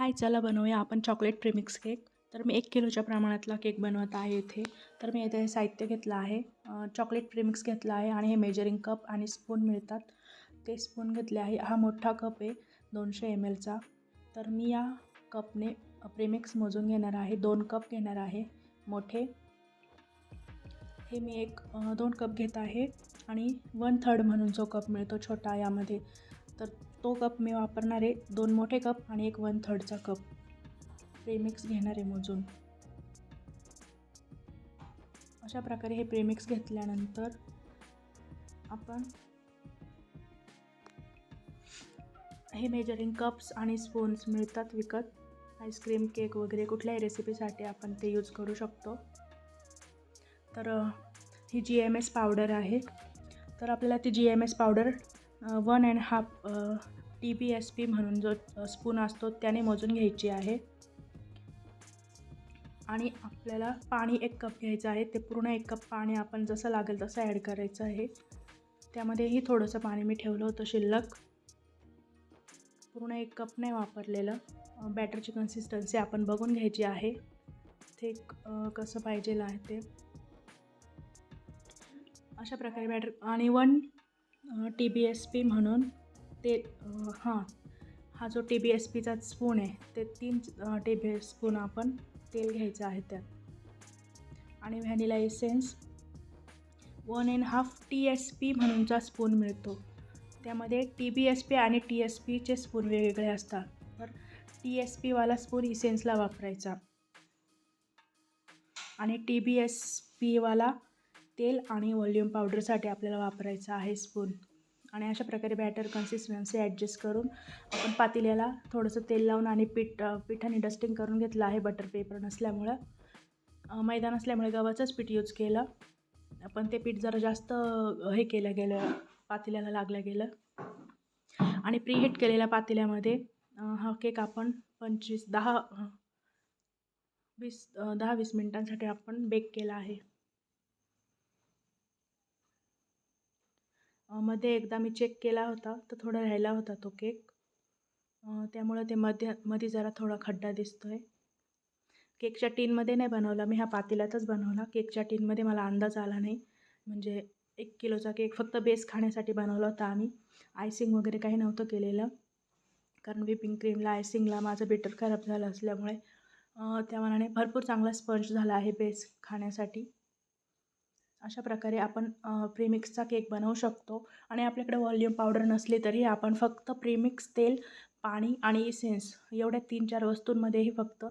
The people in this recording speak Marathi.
हाय चला बनवूया आपण चॉकलेट प्रेमिक्स केक तर मी एक किलोच्या प्रमाणातला केक बनवत आहे इथे. तर मी इथे साहित्य घेतलं आहे. चॉकलेट प्रेमिक्स घेतलं आहे आणि हे मेजरिंग कप आणि स्पून मिळतात. ते स्पून घेतले आहे. हा मोठा कप आहे दोनशे एम एलचा तर मी या कपने प्रेमिक्स मोजून घेणार आहे. दोन कप घेणार आहे मोठे. हे मी एक दोन कप घेत आहे आणि वन थर्ड म्हणून जो कप मिळतो छोटा यामध्ये. तर तो कप मी वापरणार आहे दोन मोठे कप आणि एक वन थर्डचा कप. प्रेमिक्स घेणार आहे मोजून. अशा प्रकारे हे प्रेमिक्स घेतल्यानंतर आपण हे मेजरिंग कप्स आणि स्पून्स मिळतात विकत. आईस्क्रीम केक वगैरे कुठल्याही रेसिपीसाठी आपण ते यूज करू शकतो. तर ही जी एम एस पावडर आहे. तर आपल्याला ती G M S powder one and half T B S P म्हणून जो स्पून असतो त्याने मोजून घ्यायची आहे. आणि आपल्याला पाणी एक कप घ्यायचं आहे. ते पूर्ण एक कप पाणी आपण जसं लागेल तसं ॲड करायचं आहे. त्यामध्येही थोडंसं पाणी मी ठेवलं होतं शिल्लक. पूर्ण एक कप नाही वापरलेलं. बॅटरची कन्सिस्टन्सी आपण बघून घ्यायची आहे. ते कसं पाहिजेल आहे ते. अशा प्रकारे बॅटर आणि one T B S P म्हणून ते हां हा जो टी बी एस पीचा स्पून आहे ते तीन टी बी स्पून आपण तेल घ्यायचं आहे त्यात. आणि vanilla essence one and half T S P म्हणूनचा spoon मिळतो. त्यामध्ये टी बी एस पी आणि टी एस पीचे स्पून वेगवेगळे असतात. तर टी एस पीवाला स्पून इसेन्सला वापरायचा. आणि टी बी एस पीवाला तेल आणि वॉल्यूम पावडरसाठी आपल्याला वापरायचं आहे स्पून आणि अशा प्रकारे बॅटर कन्सिस्टन्सी ॲडजस्ट करून आपण पातेल्याला थोडंसं तेल लावून आणि पीठ पिठाने डस्टिंग करून घेतलं आहे बटर पेपर नसल्यामुळं. मैदा नसल्यामुळे गव्हाचंच पीठ यूज केलं. पण ते पीठ जरा जास्त हे केलं गेलं पातेल्याला लागलं गेलं. आणि प्रीहीट केलेल्या पातेल्यामध्ये हा केक आपण पंचवीस दहा वीस दहा वीस मिनटांसाठी आपण बेक केला आहे. मध्ये एकदा मी चेक केला होता तर थोडा राहिला होता तो केक. त्यामुळं ते मध्ये मध्ये जरा थोडा खड्डा दिसतो आहे केकच्या टीनमध्ये नाही बनवला मी हा पातेल्यातच बनवला. केकच्या टीनमध्ये मला अंदाज आला नाही. म्हणजे एक किलोचा केक फक्त बेस खाण्यासाठी बनवला होता आम्ही. आयसिंग वगैरे काही नव्हतं केलेलं. कारण विपिंग क्रीमला आयसिंगला माझं बेटर खराब झालं असल्यामुळे त्या मनाने भरपूर चांगला स्पंज झाला आहे बेस खाण्यासाठी. अशा प्रकारे आपण प्रीमिक्सचा केक बनवू शकतो. आणि आपल्याकडे व्हॉल्यूम पावडर नसली तरी आपण फक्त प्रीमिक्स तेल पाणी आणि इसेन्स एवढ्या तीन चार वस्तूंमध्येही फक्त